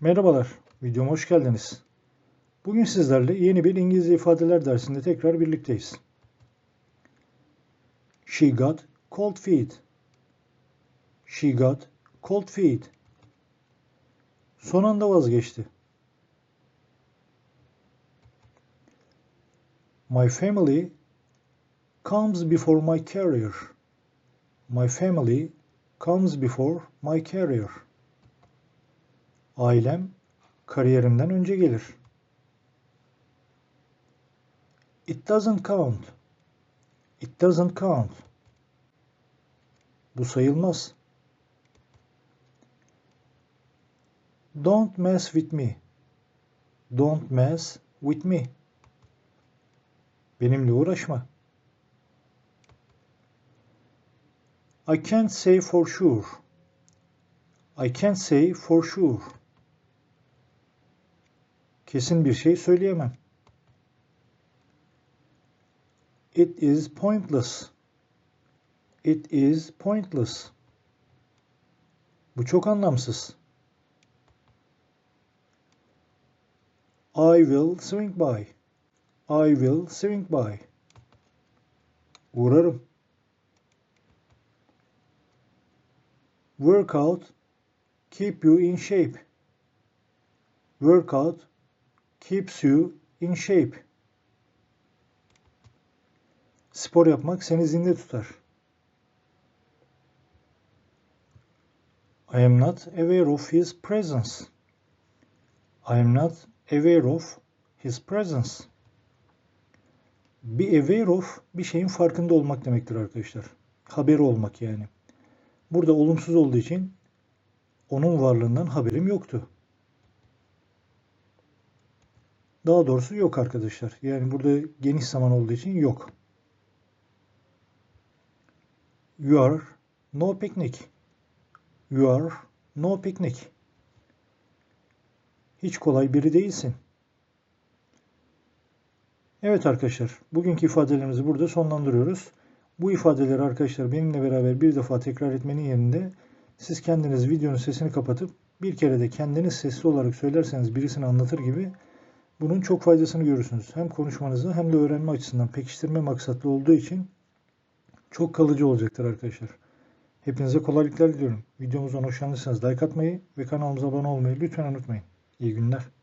Merhabalar, videoma hoş geldiniz. Bugün sizlerle yeni bir İngilizce ifadeler dersinde tekrar birlikteyiz. She got cold feet. She got cold feet. Son anda vazgeçti. My family comes before my career. My family comes before my career. Ailem kariyerimden önce gelir. It doesn't count. It doesn't count. Bu sayılmaz. Don't mess with me. Don't mess with me. Benimle uğraşma. I can't say for sure. I can't say for sure. Kesin bir şey söyleyemem. It is pointless. It is pointless. Bu çok anlamsız. I will swing by. I will swing by. Uğrarım. Workout keep you in shape. Workout keeps you in shape. Spor yapmak seni zinde tutar. I am not aware of his presence. I am not aware of his presence. Bir aware of bir şeyin farkında olmak demektir arkadaşlar. Haberi olmak yani. Burada olumsuz olduğu için onun varlığından haberim yoktu. Daha doğrusu yok arkadaşlar. Yani burada geniş zaman olduğu için yok. You are no picnic. You are no picnic. Hiç kolay biri değilsin. Evet arkadaşlar, bugünkü ifadelerimizi burada sonlandırıyoruz. Bu ifadeleri arkadaşlar benimle beraber bir defa tekrar etmenin yerine siz kendiniz videonun sesini kapatıp bir kere de kendiniz sesli olarak söylerseniz birisini anlatır gibi bunun çok faydasını görürsünüz. Hem konuşmanızı hem de öğrenme açısından pekiştirme maksatlı olduğu için çok kalıcı olacaktır arkadaşlar. Hepinize kolaylıklar diliyorum. Videomuzdan hoşlandıysanız like atmayı ve kanalımıza abone olmayı lütfen unutmayın. İyi günler.